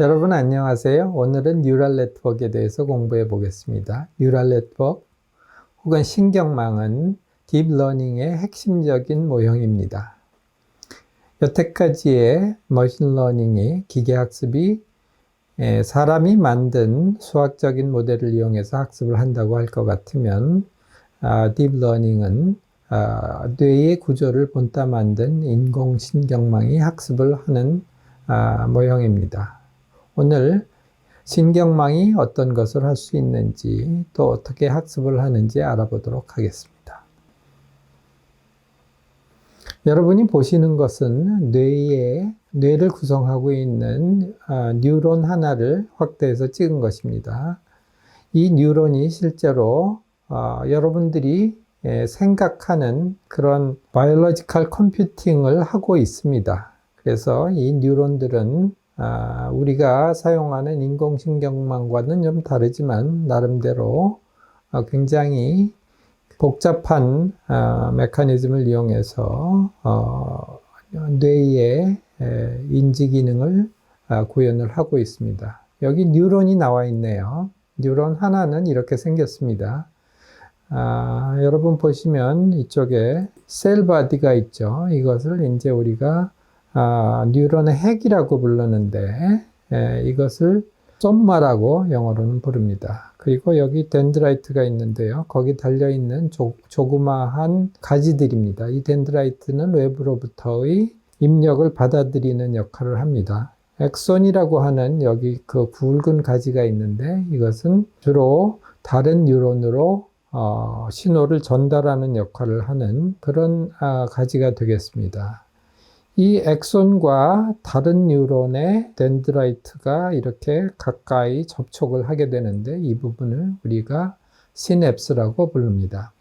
여러분 안녕하세요. 오늘은 뉴럴 네트워크에 대해서 공부해 보겠습니다. 뉴럴 네트워크 혹은 신경망은 딥러닝의 핵심적인 모형입니다. 여태까지의 머신러닝이 기계학습이 에, 사람이 만든 수학적인 모델을 이용해서 학습을 한다고 할 것 같으면 아, 딥러닝은 아, 뇌의 구조를 본따 만든 인공신경망이 학습을 하는 아, 모형입니다. 오늘 신경망이 어떤 것을 할 수 있는지 또 어떻게 학습을 하는지 알아보도록 하겠습니다. 여러분이 보시는 것은 뇌의 뇌를 구성하고 있는 아, 뉴런 하나를 확대해서 찍은 것입니다. 이 뉴런이 실제로 어, 여러분들이 예, 생각하는 그런 바이올로지컬 컴퓨팅을 하고 있습니다. 그래서 이 뉴런들은 아, 우리가 사용하는 인공신경망과는 좀 다르지만 나름대로 어, 굉장히 복잡한 어, 메커니즘을 이용해서 어, 뇌의 에, 인지 기능을 아, 구현을 하고 있습니다. 여기 뉴런이 나와 있네요. 뉴런 하나는 이렇게 생겼습니다. 아, 여러분 보시면 이쪽에 셀 바디가 있죠. 이것을 이제 우리가 아, 뉴런의 핵이라고 부르는데 에, 이것을 쏨마라고 영어로는 부릅니다. 그리고 여기 덴드라이트가 있는데요. 거기 달려있는 조, 조그마한 가지들입니다. 이 덴드라이트는 외부로부터의 입력을 받아들이는 역할을 합니다. 엑손이라고 하는 여기 그 굵은 가지가 있는데 이것은 주로 다른 뉴런으로 어, 신호를 전달하는 역할을 하는 그런 아, 가지가 되겠습니다. 이 엑손과 다른 뉴런의 덴드라이트가 이렇게 가까이 접촉을 하게 되는데 이 부분을 우리가 시냅스라고 부릅니다.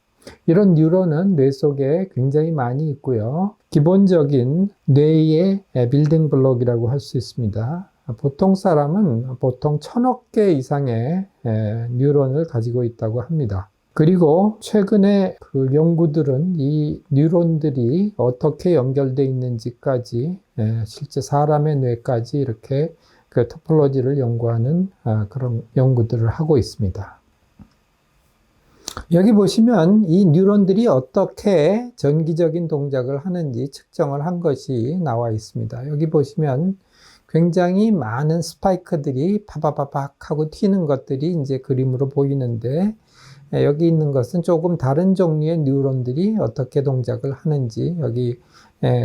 이런 뉴런은 뇌 속에 굉장히 많이 있고요. 기본적인 뇌의 빌딩 블록이라고 할 수 있습니다. 보통 사람은 보통 천억 개 이상의 뉴런을 가지고 있다고 합니다. 그리고 최근에 그 연구들은 이 뉴런들이 어떻게 연결되어 있는지까지 실제 사람의 뇌까지 이렇게 그 토폴로지를 연구하는 아, 그런 연구들을 하고 있습니다. 여기 보시면 이 뉴런들이 어떻게 전기적인 동작을 하는지 측정을 한 것이 나와 있습니다. 여기 보시면 굉장히 많은 스파이크들이 파바바박 하고 튀는 것들이 이제 그림으로 보이는데 여기 있는 것은 조금 다른 종류의 뉴런들이 어떻게 동작을 하는지 여기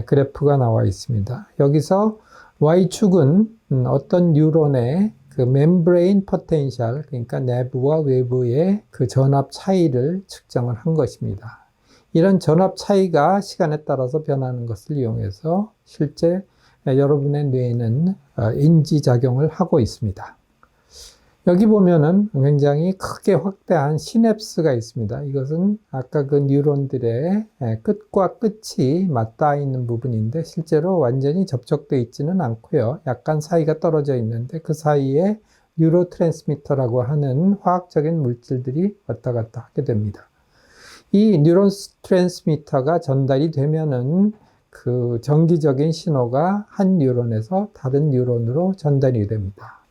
그래프가 나와 있습니다. 여기서 Y축은 음, 어떤 뉴런의 그 멤브레인 포텐셜 그러니까 내부와 외부의 그 전압 차이를 측정을 한 것입니다. 이런 전압 차이가 시간에 따라서 변하는 것을 이용해서 실제 여러분의 뇌에는 어, 인지 작용을 하고 있습니다. 여기 보면은 굉장히 크게 확대한 시냅스가 있습니다. 이것은 아까 그 뉴런들의 끝과 끝이 맞닿아 있는 부분인데 실제로 완전히 접촉되어 있지는 않고요. 약간 사이가 떨어져 있는데 그 사이에 뉴로 트랜스미터라고 하는 화학적인 물질들이 왔다 갔다 하게 됩니다. 이 뉴런 트랜스미터가 전달이 되면은 그 전기적인 신호가 한 뉴런에서 다른 뉴런으로 전달이 됩니다.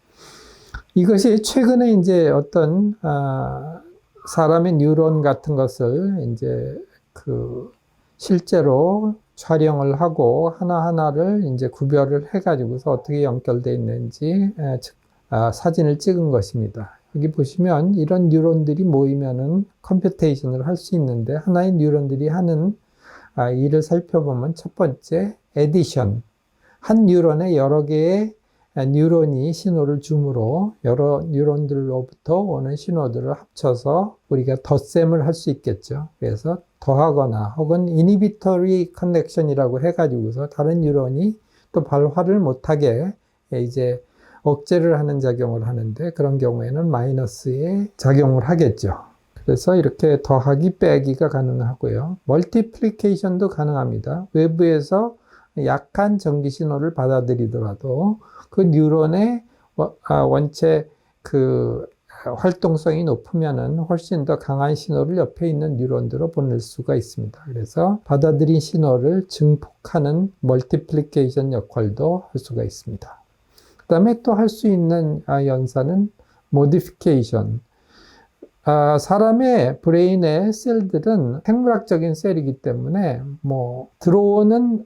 이것이 최근에 이제 어떤 아, 사람의 뉴런 같은 것을 이제 그 실제로 촬영을 하고 하나하나를 이제 구별을 해가지고서 어떻게 연결되어 있는지 아, 사진을 찍은 것입니다. 여기 보시면 이런 뉴런들이 모이면은 컴퓨테이션을 할 수 있는데 하나의 뉴런들이 하는 아, 일을 살펴보면 첫 번째 에디션 한 뉴런에 여러 개의 뉴런이 신호를 주므로 여러 뉴런들로부터 오는 신호들을 합쳐서 우리가 덧셈을 할 수 있겠죠. 그래서 더하거나 혹은 이니비터리 커넥션이라고 해가지고서 다른 뉴런이 또 발화를 못하게 이제 억제를 하는 작용을 하는데 그런 경우에는 마이너스의 작용을 하겠죠. 그래서 이렇게 더하기 빼기가 가능하고요. 멀티플리케이션도 가능합니다. 외부에서 약한 전기 신호를 받아들이더라도 그 뉴런의 아, 원체 그 활동성이 높으면은 훨씬 더 강한 신호를 옆에 있는 뉴런들로 보낼 수가 있습니다. 그래서 받아들인 신호를 증폭하는 멀티플리케이션 역할도 할 수가 있습니다. 그 다음에 또 할 수 있는 아, 연산은 modification. 아, 사람의 브레인의 셀들은 생물학적인 셀이기 때문에 뭐 들어오는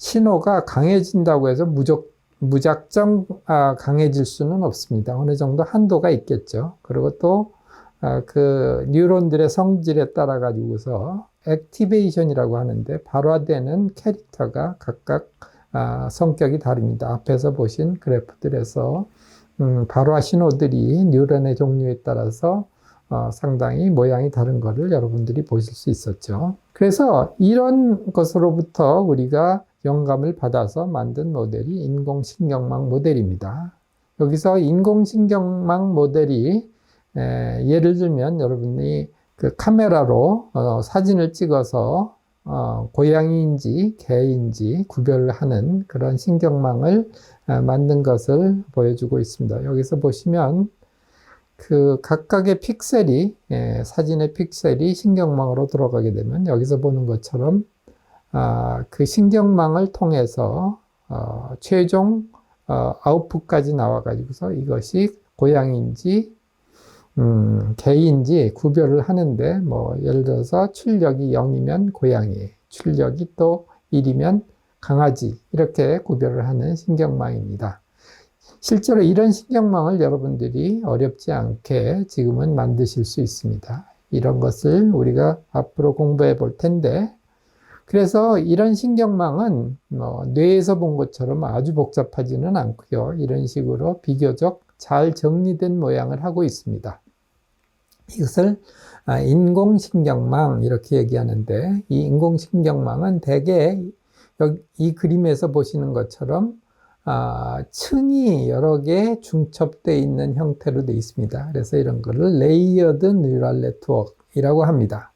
신호가 강해진다고 해서 무적, 무작정 아, 강해질 수는 없습니다. 어느 정도 한도가 있겠죠. 그리고 또 아, 그 뉴런들의 성질에 따라 가지고서 액티베이션이라고 하는데 발화되는 캐릭터가 각각 아, 성격이 다릅니다. 앞에서 보신 그래프들에서 음, 발화 신호들이 뉴런의 종류에 따라서 어, 상당히 모양이 다른 것을 여러분들이 보실 수 있었죠. 그래서 이런 것으로부터 우리가 영감을 받아서 만든 모델이 인공신경망 모델입니다. 여기서 인공신경망 모델이 에, 예를 들면 여러분이 그 카메라로 어, 사진을 찍어서 어, 고양이인지 개인지 구별을 하는 그런 신경망을 어, 만든 것을 보여주고 있습니다. 여기서 보시면 그 각각의 픽셀이 예, 사진의 픽셀이 신경망으로 들어가게 되면 여기서 보는 것처럼 아, 그 신경망을 통해서 어, 최종 어, 아웃풋까지 나와 가지고서 이것이 고양이인지 음, 개인지 구별을 하는데 뭐 예를 들어서 출력이 0이면 고양이, 출력이 또 1이면 강아지 이렇게 구별을 하는 신경망입니다. 실제로 이런 신경망을 여러분들이 어렵지 않게 지금은 만드실 수 있습니다. 이런 것을 우리가 앞으로 공부해 볼 텐데, 그래서 이런 신경망은 뭐 뇌에서 본 것처럼 아주 복잡하지는 않고요. 이런 식으로 비교적 잘 정리된 모양을 하고 있습니다. 이것을 아, 인공신경망 이렇게 얘기하는데 이 인공신경망은 대개 이 그림에서 보시는 것처럼 아, 층이 여러 개 중첩되어 있는 형태로 되어 있습니다. 그래서 이런 거를 레이어드 뉴럴 네트워크이라고 합니다.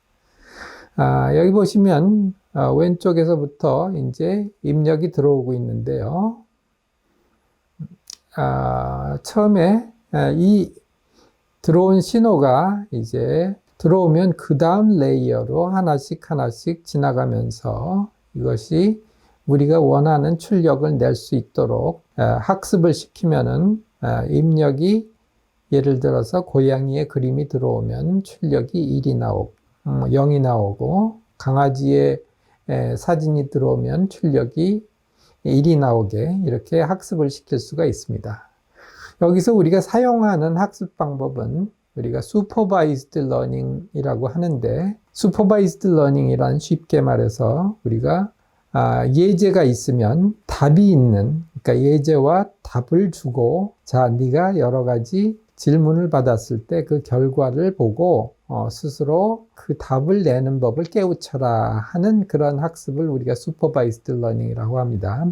아, 여기 보시면 아, 왼쪽에서부터 이제 입력이 들어오고 있는데요. 아, 처음에 아, 이 들어온 신호가 이제 들어오면 그 다음 레이어로 하나씩 하나씩 지나가면서 이것이 우리가 원하는 출력을 낼 수 있도록 학습을 시키면은 입력이 예를 들어서 고양이의 그림이 들어오면 출력이 1이 나오고 0이 음, 나오고 강아지의 사진이 들어오면 출력이 1이 나오게 이렇게 학습을 시킬 수가 있습니다. 여기서 우리가 사용하는 학습 방법은 우리가 supervised learning이라고 하는데 supervised learning이란 쉽게 말해서 우리가 아, 예제가 있으면 답이 있는 그러니까 예제와 답을 주고 자 네가 여러 가지 질문을 받았을 때 그 결과를 보고 어, 스스로 그 답을 내는 법을 깨우쳐라 하는 그런 학습을 우리가 슈퍼바이스드 러닝이라고 합니다.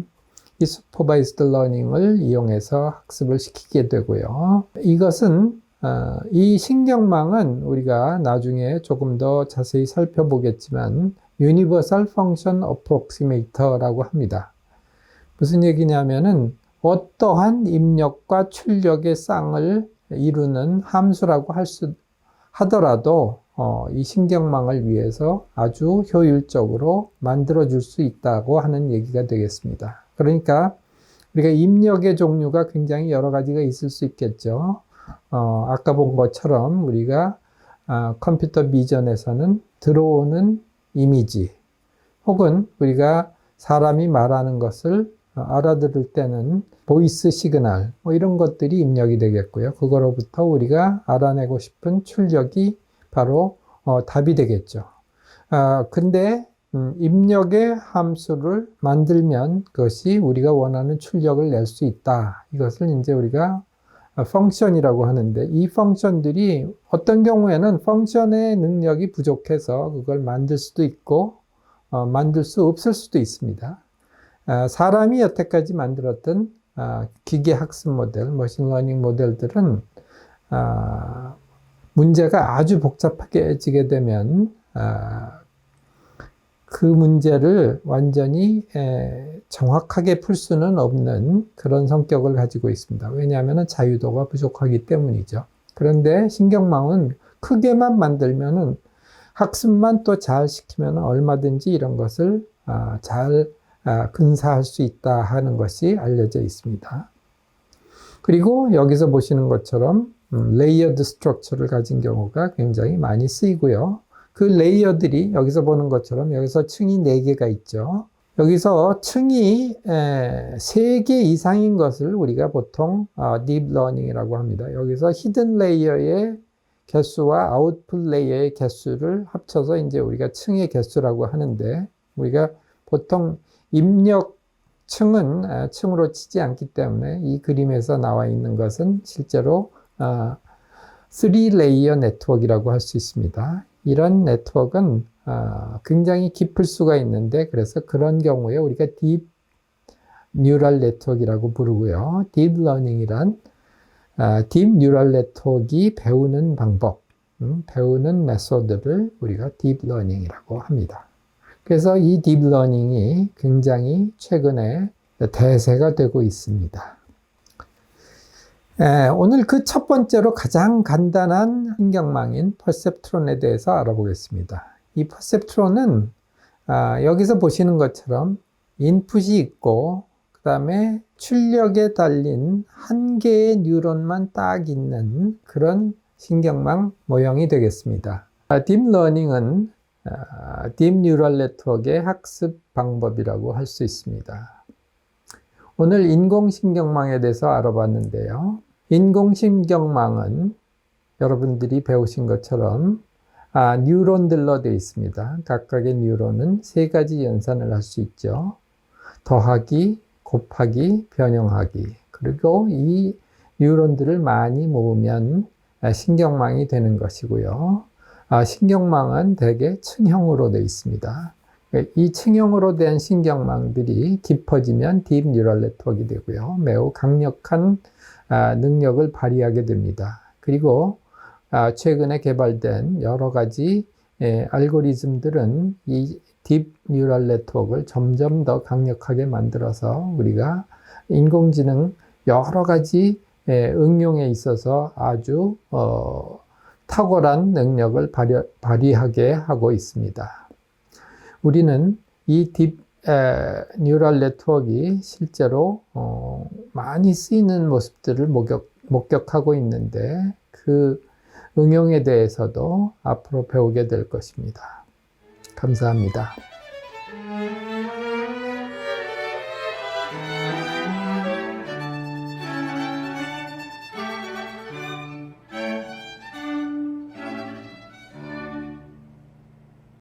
이 슈퍼바이스드 러닝을 이용해서 학습을 시키게 되고요. 이것은 어, 이 신경망은 우리가 나중에 조금 더 자세히 살펴보겠지만 Universal Function Approximator라고 합니다. 무슨 얘기냐면은 어떠한 입력과 출력의 쌍을 이루는 함수라고 할 수, 하더라도 어, 이 신경망을 위해서 아주 효율적으로 만들어 줄 수 있다고 하는 얘기가 되겠습니다. 그러니까 우리가 입력의 종류가 굉장히 여러 가지가 있을 수 있겠죠. 어, 아까 본 것처럼 우리가 아, 컴퓨터 비전에서는 들어오는 이미지 혹은 우리가 사람이 말하는 것을 알아들을 때는 보이스 시그널 뭐 이런 것들이 입력이 되겠고요. 그거로부터 우리가 알아내고 싶은 출력이 바로 어, 답이 되겠죠. 아, 근데 음, 입력의 함수를 만들면 그것이 우리가 원하는 출력을 낼 수 있다. 이것을 이제 우리가 펑션이라고 하는데 이 펑션들이 어떤 경우에는 펑션의 능력이 부족해서 그걸 만들 수도 있고 어, 만들 수 없을 수도 있습니다. 아, 사람이 여태까지 만들었던 아, 기계 학습 모델, 머신러닝 모델들은 아, 문제가 아주 복잡하게 지게 되면 아, 그 문제를 완전히 정확하게 풀 수는 없는 그런 성격을 가지고 있습니다. 왜냐하면 자유도가 부족하기 때문이죠. 그런데 신경망은 크게만 만들면은 학습만 또 잘 시키면 얼마든지 이런 것을 아, 잘 아, 근사할 수 있다 하는 것이 알려져 있습니다. 그리고 여기서 보시는 것처럼 음, 레이어드 스트럭처를 가진 경우가 굉장히 많이 쓰이고요. 그 레이어들이 여기서 보는 것처럼 여기서 층이 4개가 있죠. 여기서 층이 3개 이상인 것을 우리가 보통 딥러닝이라고 합니다. 여기서 히든 레이어의 개수와 아웃풋 레이어의 개수를 합쳐서 이제 우리가 층의 개수라고 하는데 우리가 보통 입력 층은 아, 층으로 치지 않기 때문에 이 그림에서 나와 있는 것은 실제로 3레이어 네트워크라고 할 수 있습니다. 이런 네트워크는 아, 굉장히 깊을 수가 있는데 그래서 그런 경우에 우리가 딥 뉴럴 네트워크라고 부르고요. 딥 러닝이란 딥 뉴럴 네트워크가 배우는 방법, 음, 배우는 메소드를 우리가 딥 러닝이라고 합니다. 그래서 이 딥러닝이 굉장히 최근에 대세가 되고 있습니다. 에, 오늘 그 첫 번째로 가장 간단한 신경망인 퍼셉트론에 대해서 알아보겠습니다. 이 퍼셉트론은 아, 여기서 보시는 것처럼 인풋이 있고 그 다음에 출력에 달린 한 개의 뉴런만 딱 있는 그런 신경망 모형이 되겠습니다. 아, 딥러닝은 딥 뉴럴 네트워크의 학습 방법이라고 할 수 있습니다. 오늘 인공신경망에 대해서 알아봤는데요. 인공신경망은 여러분들이 배우신 것처럼 아, 뉴런들로 되어 있습니다. 각각의 뉴런은 세 가지 연산을 할 수 있죠. 더하기, 곱하기, 변형하기. 그리고 이 뉴런들을 많이 모으면 신경망이 되는 것이고요. 아, 신경망은 대개 층형으로 되어 있습니다. 이 층형으로 된 신경망들이 깊어지면 딥 뉴럴 네트워크가 되고요. 매우 강력한 아, 능력을 발휘하게 됩니다. 그리고 아, 최근에 개발된 여러 가지 예, 알고리즘들은 이 딥 뉴럴 네트워크를 점점 더 강력하게 만들어서 우리가 인공지능 여러 가지 예, 응용에 있어서 아주 어, 탁월한 능력을 발휘, 하게 하고 있습니다. 우리는 이딥 뉴럴 네트워크가 실제로 어, 많이 쓰이는 모습들을 목격, 목격하고 있는데 그 응용에 대해서도 앞으로 배우게 될 것입니다. 감사합니다.